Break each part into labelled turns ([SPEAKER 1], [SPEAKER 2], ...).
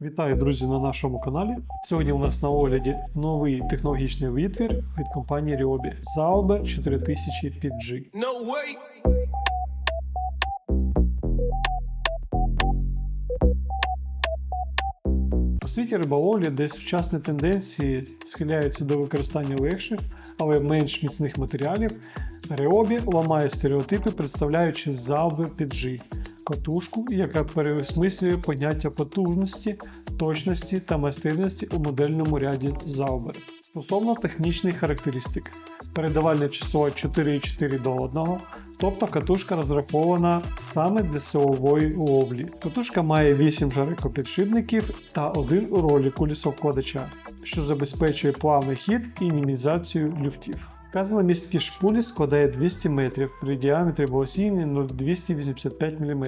[SPEAKER 1] Вітаю, друзі, на нашому каналі. Сьогодні у нас на огляді новий технологічний витвір від компанії Ryobi Zaube 4000 PG.
[SPEAKER 2] No way.
[SPEAKER 1] У світі риболовлі десь вчасні тенденції схиляються до використання легших, але менш міцних матеріалів. Ryobi ламає стереотипи, представляючи Zaube PG – катушку, яка переосмислює поняття потужності, точності та майстерності у модельному ряді Zauber. Стосовно технічних характеристик. Передавальне число 4,4 до 1, тобто катушка розрахована саме для силової ловлі. Катушка має 8 жарикопідшипників та один у ролі кулісовкладача, що забезпечує плавний хід і мінімізацію люфтів. Вказана місткість шпулі складає 200 метрів при діаметрі волосіння 0,285 мм,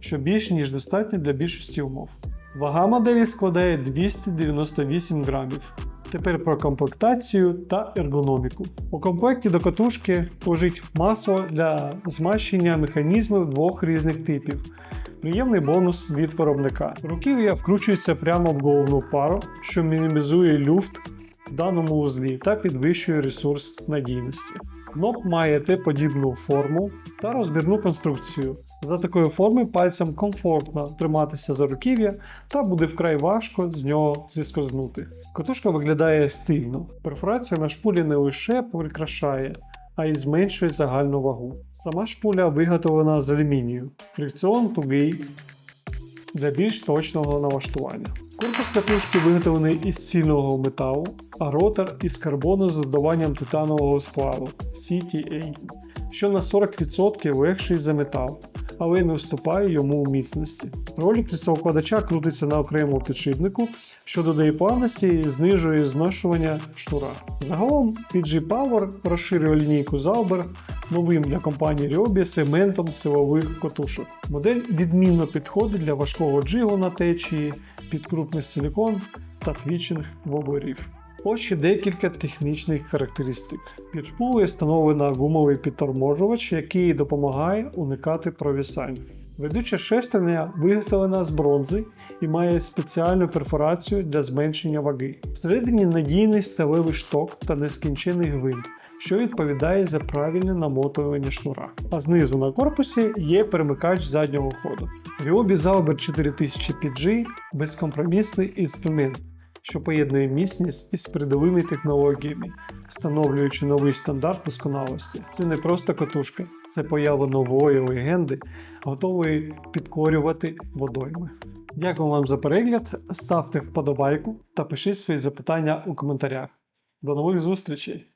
[SPEAKER 1] що більш ніж достатньо для більшості умов. Вага моделі складає 298 грамів. Тепер про комплектацію та ергономіку. У комплекті до катушки лежить масло для змащення механізмів двох різних типів. Приємний бонус від виробника. Руків'я вкручується прямо в головну пару, що мінімізує люфт в даному узлі та підвищує ресурс надійності. Кноп має Т-подібну форму та розбірну конструкцію. За такої форми пальцям комфортно триматися за руків'я та буде вкрай важко з нього зіскознути. Катушка виглядає стильно. Перфорація на шпулі не лише прикрашає, а й зменшує загальну вагу. Сама шпуля виготовлена з алюмінію. Фрикціон тугий для більш точного налаштування. Корпус катушки виготовлений із цільного металу, а ротор із карбону з додаванням титанового сплаву CTA, що на 40% легший за метал, але не вступає йому у міцності. Ролик лісовкладача крутиться на окремому підшипнику, що додає плавності і знижує зношування шнура. Загалом PG Power розширює лінійку Zauber новим для компанії Ryobi сегментом силових котушок. Модель відмінно підходить для важкого джигу на течії, під крупний силікон та твічинг воблерів. Ось ще декілька технічних характеристик. Під шпулею встановлено гумовий підторможувач, який допомагає уникати провісань. Ведуча шестерня виготовлена з бронзи і має спеціальну перфорацію для зменшення ваги. Всередині надійний сталевий шток та нескінчений гвинт, що відповідає за правильне намотування шнура. А знизу на корпусі є перемикач заднього ходу. Ryobi Zauber 4000 PG – безкомпромісний інструмент, що поєднує міцність із передовими технологіями, встановлюючи новий стандарт досконалості. Це не просто катушка, це поява нової легенди, готової підкорювати водойми. Дякую вам за перегляд. Ставте вподобайку та пишіть свої запитання у коментарях. До нових зустрічей!